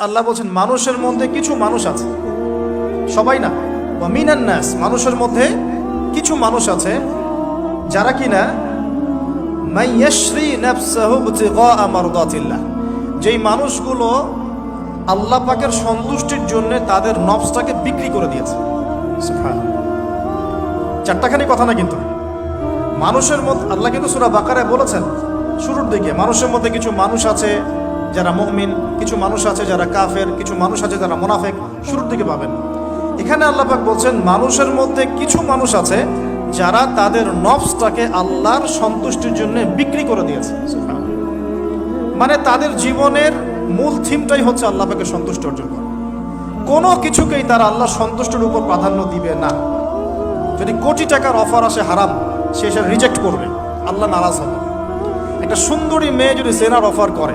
আল্লাহ বলছেন, মানুষের মধ্যে কিছু মানুষ আছে। সবাই না। বা মিনান নাস, মানুষের মধ্যে কিছু মানুষ আছে যারা মাইয়াশ্রী নাফসাহু যেই মানুষগুলো আল্লাহ পাকের সন্তুষ্টির জন্য তাদের নফসটাকে বিক্রি করে দিয়েছে। চারটাখানি কথা না কিন্তু। মানুষের মধ্যে, আল্লাহ কিন্তু সুরা বাকারায় বলেছেন, শুরুর দিকে, মানুষের মধ্যে কিছু মানুষ আছে যারা মুমিন, কিছু মানুষ আছে যারা কাফের, কিছু মানুষ আছে যারা মোনাফেক, শুরুর দিকে পাবেন। এখানে আল্লাহ পাক বলছেন, মানুষের মধ্যে কিছু মানুষ আছে যারা তাদের নফসটাকে আল্লাহর সন্তুষ্টির জন্য বিক্রি করে দিয়েছে। মানে তাদের জীবনের মূল থিমটাই হচ্ছে আল্লাহ পাকে সন্তুষ্ট অর্জন করা। কোনো কিছুকেই তারা আল্লাহ সন্তুষ্টের উপর প্রাধান্য দিবে না। যদি কোটি টাকার অফার আসে হারাম, সে সেটা রিজেক্ট করবে। আল্লাহ নারাজ হবে। একটা সুন্দরী মেয়ে যদি জেনার অফার করে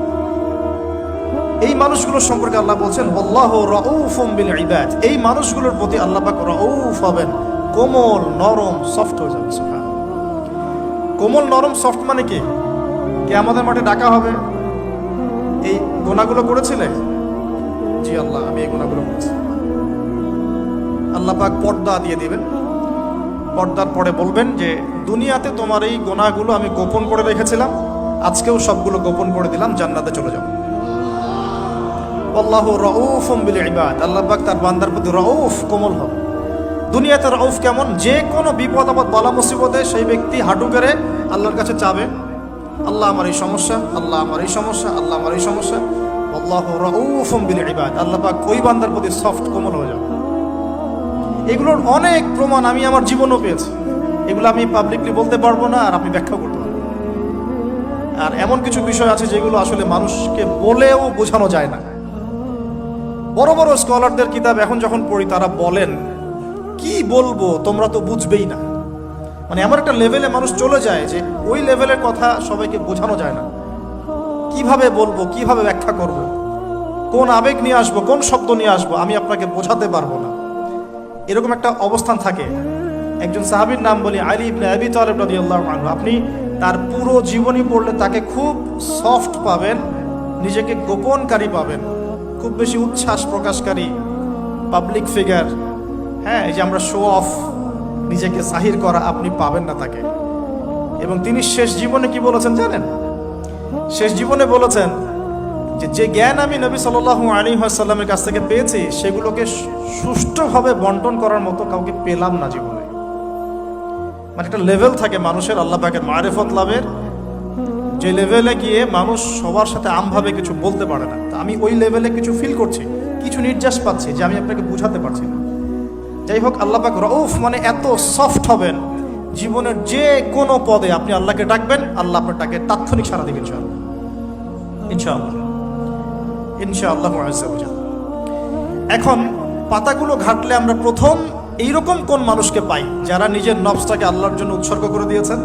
এই মানুষগুলোর সম্পর্কে আল্লাহ বলছেন, আল্লাহ রাউফুম ইবাদ। এই মানুষগুলোর প্রতি আল্লাহ পাক রাউফ হবেন। কোমল, নরম, সফট হয়ে যাবে কোমল, নরম, সফট মানে কি? কে আমাদের মাঠে ডাকা হবে? এই গোনাগুলো করেছিলে? জি আল্লাহ, আমি এই গোনাগুলো করেছি। আল্লাহ পাক পর্দা দিয়ে দিবেন। পর্দার পরে বলবেন যে, দুনিয়াতে তোমার এই গোনাগুলো আমি গোপন করে রেখেছিলাম। আজকেও সবগুলো গোপন করে দিলাম, জান্নাতে চলে যাও আল্লাহ আল্লাহ তার বান্দার প্রতি রউফ কোমল হবে দুনিয়াতে রউফ কেমন? যে কোনো বিপদ আপদ, বালা মুসিবতে সেই ব্যক্তি হাঁটু গেড়ে আল্লাহর কাছে চাবে। আল্লাহ আমার এই সমস্যা, আল্লাহ আমার এই সমস্যা, আল্লাহ আমার এই সমস্যা। রউফুম আল্লাহ ওই বান্দার প্রতি সফট, কোমল হয়ে যাবে এগুলোর অনেক প্রমাণ আমি আমার জীবনও পেয়েছি। এগুলো আমি পাবলিকলি বলতে পারব না আর আপনি ব্যাখ্যা করতে পারব আর এমন কিছু বিষয় আছে যেগুলো আসলে মানুষকে বলেও বোঝানো যায় না। বড় বড় স্কলারদের কিতাব এখন যখন পড়ি, তারা বলেন, কি বলব, তোমরা তো বুঝবেই না। মানে এমন একটা লেভেলে মানুষ চলে যায় যে ওই লেভেলের কথা সবাইকে বোঝানো যায় না। কীভাবে বলব, কীভাবে ব্যাখ্যা করব। কোন আবেগ নিয়ে আসব, কোন শব্দ নিয়ে আসব, আমি আপনাকে বোঝাতে পারব না। এরকম একটা অবস্থান থাকে। একজন সাহাবীর নাম বলি আলী আপনি তার পুরো জীবনী পড়লে তাকে খুব সফট পাবেন, নিজেকে গোপনকারী পাবেন। খুব বেশি উচ্ছ্বাস প্রকাশকারী পাবলিক ফিগার হ্যাঁ এই যে আমরা শো অফ নিজেকে জাহির করা আপনি পাবেন না তাকে। এবং তিনি শেষ জীবনে কি বলেছেন জানেন? শেষ জীবনে বলেছেন যে যে জ্ঞান আমি নবী সাল্লাল্লাহু আলী সাল্লামের কাছ থেকে পেয়েছি, সেগুলোকে সুষ্ঠুভাবে বন্টন করার মতো কাউকে পেলাম না জীবনে। মানে একটা লেভেল থাকে মানুষের, আল্লাহ পাকের মারেফত লাভের। যে লেভেলে গিয়ে মানুষ সবার সাথে আমভাবে কিছু বলতে পারে না তা আমি ওই লেভেলে কিছু ফিল করছি কিছু নির্যাস পাচ্ছি যে আমি আপনাকে বুঝাতে পারছি না। যাই হোক আল্লাহ পাক রউফ মানে এত সফট হবেন জীবনের যে কোনো পদে আপনি আল্লাহকে ডাকবেন আল্লাহ আপনার ডাকে তাৎক্ষণিক সারা দিবেন ইনশাআল্লাহ। ইনশাআল্লাহ। এখন পাতাগুলো ঘাটলে আমরা প্রথম এইরকম কোন মানুষকে পাই যারা নিজের নবসটাকে আল্লাহর জন্য উৎসর্গ করে দিয়েছেন?